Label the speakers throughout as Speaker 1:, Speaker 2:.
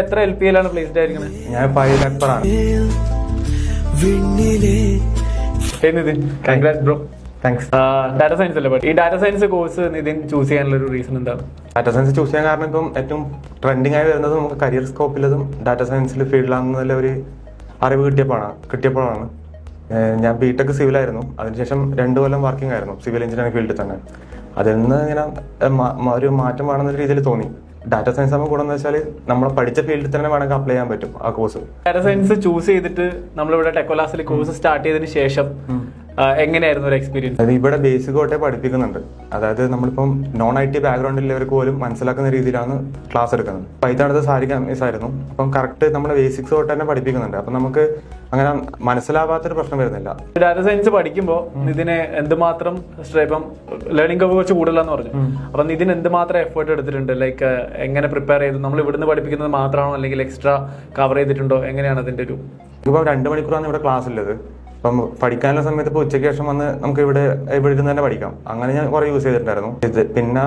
Speaker 1: എത്ര L P എല്ലാണ് placed ആയിരിക്കുന്നത്?
Speaker 2: ഞാൻ ഫൈവ് ആണ്.
Speaker 1: Nithin congrat bro
Speaker 2: thanks
Speaker 1: data science അല്ലേ ഈ data science course Nithin choose ചെയ്യാനുള്ള ഒരു റീസൺ എന്താണ്?
Speaker 2: ഡാറ്റ സയൻസ് ചൂസ് ചെയ്യാൻ കാരണം ഇപ്പം ഏറ്റവും ട്രെൻഡിങ് ആയി വരുന്നത് നമുക്ക് കരിയർ സ്കോപ്പിലതും ഡാറ്റ സയൻസിൽ ഫീൽഡിലാണെന്നുള്ള ഒരു അറിവ് കിട്ടിയപ്പോഴാണ് കിട്ടിയപ്പോഴാണ് ഞാൻ ബി ടെക് സിവിലായിരുന്നു അതിനുശേഷം രണ്ട് കൊല്ലം വർക്കിംഗ് ആയിരുന്നു സിവിൽ എഞ്ചിനീയറിംഗ് ഫീൽഡിൽ തന്നെ. അതിൽ നിന്ന് ഇങ്ങനെ ഒരു മാറ്റം വേണമെന്ന രീതിയിൽ തോന്നി. ഡാറ്റ സയൻസ് ആകുമ്പോൾ ഗുണം എന്ന് വെച്ചാൽ നമ്മൾ പഠിച്ച ഫീൽഡിൽ തന്നെ വേണമെങ്കിൽ അപ്ലൈ ചെയ്യാൻ പറ്റും ആ കോഴ്സ്
Speaker 1: ഡാറ്റാ സയൻസ് ചൂസ് ചെയ്തിട്ട് നമ്മളിവിടെ ടെക്കോലാസിൽ കോഴ്സ് സ്റ്റാർട്ട് ചെയ്തതിന് ശേഷം എങ്ങനെയായിരുന്നു ഒരു എക്സ്പീരിയൻസ്
Speaker 2: ഇവിടെ ബേസിക് തൊട്ടേ പഠിപ്പിക്കുന്നുണ്ട്. അതായത് നമ്മളിപ്പം നോൺ ഐ ടി ബാക്ക്ഗ്രൗണ്ടിലുള്ളവർക്ക് പോലും മനസ്സിലാക്കുന്ന രീതിയിലാണ് ക്ലാസ് എടുക്കുന്നത്. പൈത്തണത്തെ സാരിക മിസ് ആയിരുന്നു. അപ്പം കറക്റ്റ് നമ്മുടെ ബേസിക്സ് തൊട്ട് തന്നെ പഠിപ്പിക്കുന്നുണ്ട്. അപ്പം നമുക്ക് അങ്ങനെ മനസ്സിലാവാത്തൊരു പ്രശ്നം വരുന്നില്ല.
Speaker 1: ഡാറ്റ സയൻസ് പഠിക്കുമ്പോൾ ഇതിനെ എന്തുമാത്രം ഇപ്പം ലേണിംഗ് കവ് കുറച്ച് കൂടുതലാന്ന് പറഞ്ഞു. അപ്പൊ ഇതിന് എന്തുമാത്രം എഫേർട്ട് എടുത്തിട്ടുണ്ട്? ലൈക്ക് എങ്ങനെ പ്രിപ്പയർ ചെയ്തു? നമ്മൾ ഇവിടുന്ന് പഠിപ്പിക്കുന്നത് മാത്രമാണോ? അല്ലെങ്കിൽ എക്സ്ട്രാ കവർ ചെയ്തിട്ടുണ്ടോ? എങ്ങനെയാണ് അതിന്റെ ഒരു
Speaker 2: ഇപ്പം രണ്ട് മണിക്കൂറാണ് ഇവിടെ ക്ലാസ് ഉള്ളത്. അപ്പം പഠിക്കാനുള്ള സമയത്ത് ഇപ്പൊ ഉച്ചയ്ക്ക് ശേഷം വന്ന് നമുക്ക് ഇവിടെ ഇവിടെ ഇരുന്ന് തന്നെ പഠിക്കാം. അങ്ങനെ ഞാൻ കുറേ യൂസ് ചെയ്തിട്ടുണ്ടായിരുന്നു. ഇത് പിന്നെ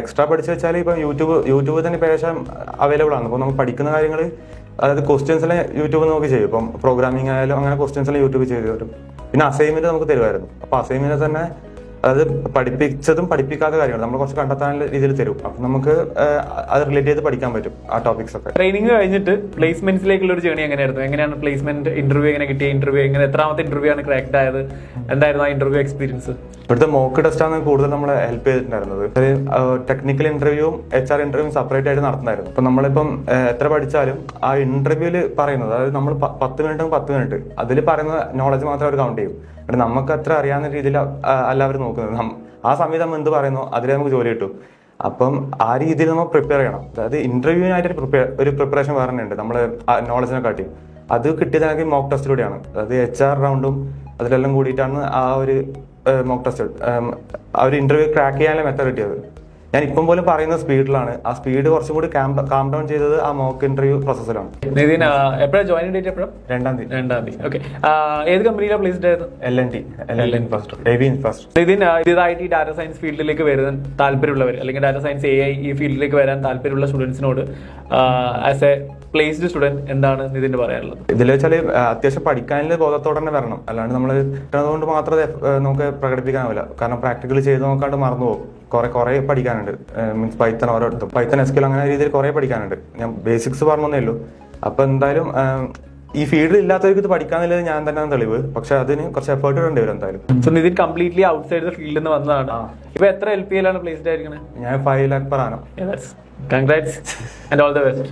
Speaker 2: എക്സ്ട്രാ പഠിച്ചു വെച്ചാൽ ഇപ്പം യൂട്യൂബ് യൂട്യൂബ് തന്നെ ഏകദേശം അവൈലബിൾ ആണ്. അപ്പോൾ നമുക്ക് പഠിക്കുന്ന കാര്യങ്ങൾ അതായത് ക്വസ്റ്റ്യൻസ് എല്ലാം യൂട്യൂബ് നോക്കി ചെയ്യും. ഇപ്പം പ്രോഗ്രാമിംഗ് ആയാലും അങ്ങനെ ക്വസ്റ്റ്യൻസ് എല്ലാം യൂട്യൂബ് ചെയ്ത് പിന്നെ അസൈൻമെന്റ് നമുക്ക് തരുമായിരുന്നു. അപ്പൊ അസൈൻമെന്റ് തന്നെ അതായത് പഠിപ്പിച്ചതും പഠിപ്പിക്കാത്ത കാര്യങ്ങൾ നമ്മൾ കുറച്ച് കണ്ടെത്താനുള്ള രീതിയിൽ തരും. അപ്പം നമുക്ക് അത് റിലേറ്റ് ചെയ്ത് പഠിക്കാൻ പറ്റും ആ ടോപ്പിക്സ് ഒക്കെ.
Speaker 1: ട്രെയിനിങ് കഴിഞ്ഞിട്ട് പ്ലേസ്മെന്റ്സിലേക്കുള്ള ഒരു ജേണി എങ്ങനെയായിരുന്നു? എങ്ങനെയാണ് പ്ലേസ്മെന്റ് ഇന്റർവ്യൂ എങ്ങനെ കിട്ടിയ? ഇന്റർവ്യൂ എങ്ങനെ എത്രാമത്തെ ഇന്റർവ്യൂ ആണ് ക്രാക്ക് ആയത്? എന്തായിരുന്നു ആ ഇന്റർവ്യൂ എക്സ്പീരിയൻസ്
Speaker 2: ഇവിടുത്തെ മോക്ക് ടെസ്റ്റ് ആണ് കൂടുതൽ നമ്മളെ ഹെൽപ്പ് ചെയ്തിട്ടുണ്ടായിരുന്നത്. ടെക്നിക്കൽ ഇന്റർവ്യൂവും എച്ച് ആർ ഇന്റർവ്യൂവും സെപ്പറേറ്റ് ആയിട്ട് നടത്തുന്നായിരുന്നു അപ്പൊ നമ്മളിപ്പം എത്ര പഠിച്ചാലും ആ ഇന്റർവ്യൂൽ പറയുന്നത് അതായത് നമ്മൾ പത്ത് മിനിറ്റും പത്ത് മിനിറ്റ് അതിൽ പറയുന്ന നോളജ് മാത്രം അവർ കൗണ്ട് ചെയ്യും. എന്നിട്ട് നമുക്ക് അത്ര അറിയാവുന്ന രീതിയിൽ അല്ല അവർ നോക്കുന്നത്. ആ സമയത്ത് നമ്മൾ എന്ത് പറയുന്നു? അതിൽ നമുക്ക് ജോലി കിട്ടും. അപ്പം ആ രീതിയിൽ നമ്മൾ പ്രിപ്പയർ ചെയ്യണം. അതായത് ഇന്റർവ്യൂവിനായിട്ട് പ്രിപ്പയർ ഒരു പ്രിപ്പറേഷൻ വേറെ ഉണ്ട് നമ്മൾ നോളജിനെ കാട്ടി. അത് കിട്ടിയതാണെങ്കിൽ മോക്ക് ടെസ്റ്റിലൂടെയാണ് അതായത് എച്ച് ആർ റൗണ്ടും അതിലെല്ലാം കൂടിയിട്ടാണ് ആ ഒരു മോക്ക് ടെസ്റ്റ് ആ ഒരു ഇന്റർവ്യൂ ക്രാക്ക് ചെയ്യാനുള്ള മെത്തേഡ് കിട്ടിയത്. ഞാൻ ഇപ്പം പോലും പറയുന്ന സ്പീഡിലാണ്. ആ സ്പീഡ് കുറച്ചും കൂടി കാം ഡൗൺ ചെയ്തത് ആ മോക്ക് ഇന്റർവ്യൂ പ്രോസസ്സിലാണ്
Speaker 1: നിതിൻ എപ്പോഴാണ് ജോയിനിങ് ഡേറ്റ് എപ്പോഴും?
Speaker 2: രണ്ടാം തീയതി.
Speaker 1: രണ്ടാം തീയതി. ഓക്കെ ഏത് കമ്പനിയിലാണ് പ്ലേസ്ഡ് ആയത്?
Speaker 2: L N T L N first A B
Speaker 1: Nithin ഇതായിട്ട് ഈ ഡാറ്റ സയൻസ് ഫീൽഡിലേക്ക് വരാൻ താല്പര്യമുള്ളവർ അല്ലെങ്കിൽ ഡാറ്റ സയൻസ് എ ഐ ഈ ഫീൽഡിലേക്ക് വരാൻ താല്പര്യമുള്ള സ്റ്റുഡൻസിനോട് ആസ് എ പ്ലേസ്ഡ് സ്റ്റുഡന്റ് എന്താണ് നിതിന് പറയാനുള്ളത്?
Speaker 2: ഇതിൽ വെച്ചാൽ അത്യാവശ്യം പഠിക്കാനുള്ള ബോധത്തോടെ തന്നെ വരണം. അല്ലാണ്ട് നമ്മൾ കിട്ടുന്നതുകൊണ്ട് കൊണ്ട് മാത്രമേ നമുക്ക് പ്രകടിപ്പിക്കാനാവില്ല കാരണം പ്രാക്ടിക്കൽ ചെയ്ത് നോക്കാണ്ട് മറന്നു പോകും. കുറെ കുറെ പഠിക്കാനുണ്ട്. മീൻസ് പൈത്തൺ ഓരോ പൈത്തൺ എസ്കിൽ അങ്ങനെ രീതിയിൽ കുറെ പഠിക്കാനുണ്ട്. ഞാൻ ബേസിക്സ് പറഞ്ഞേ ഉള്ളൂ. അപ്പൊ എന്തായാലും ഈ ഫീൽഡിൽ ഇല്ലാത്തവർക്ക് ഇത് പഠിക്കാന്നുള്ളത് ഞാൻ തന്നെയാണ് തെളിവ്. പക്ഷെ അതിന് കുറച്ച് എഫേർട്ട് വേണ്ടി വരും എന്തായാലും.
Speaker 1: So Nithin completely outside the ഫീൽഡിൽ നിന്ന് വന്നതാണ് ഇപ്പൊ എത്ര എൽ പി എല്ലാണ് പ്ലേസ്ഡ് ആയിരിക്കുന്നത്
Speaker 2: ഞാൻ ഫൈവ് ലാക്ക് per ആണ്
Speaker 1: congrats and all the best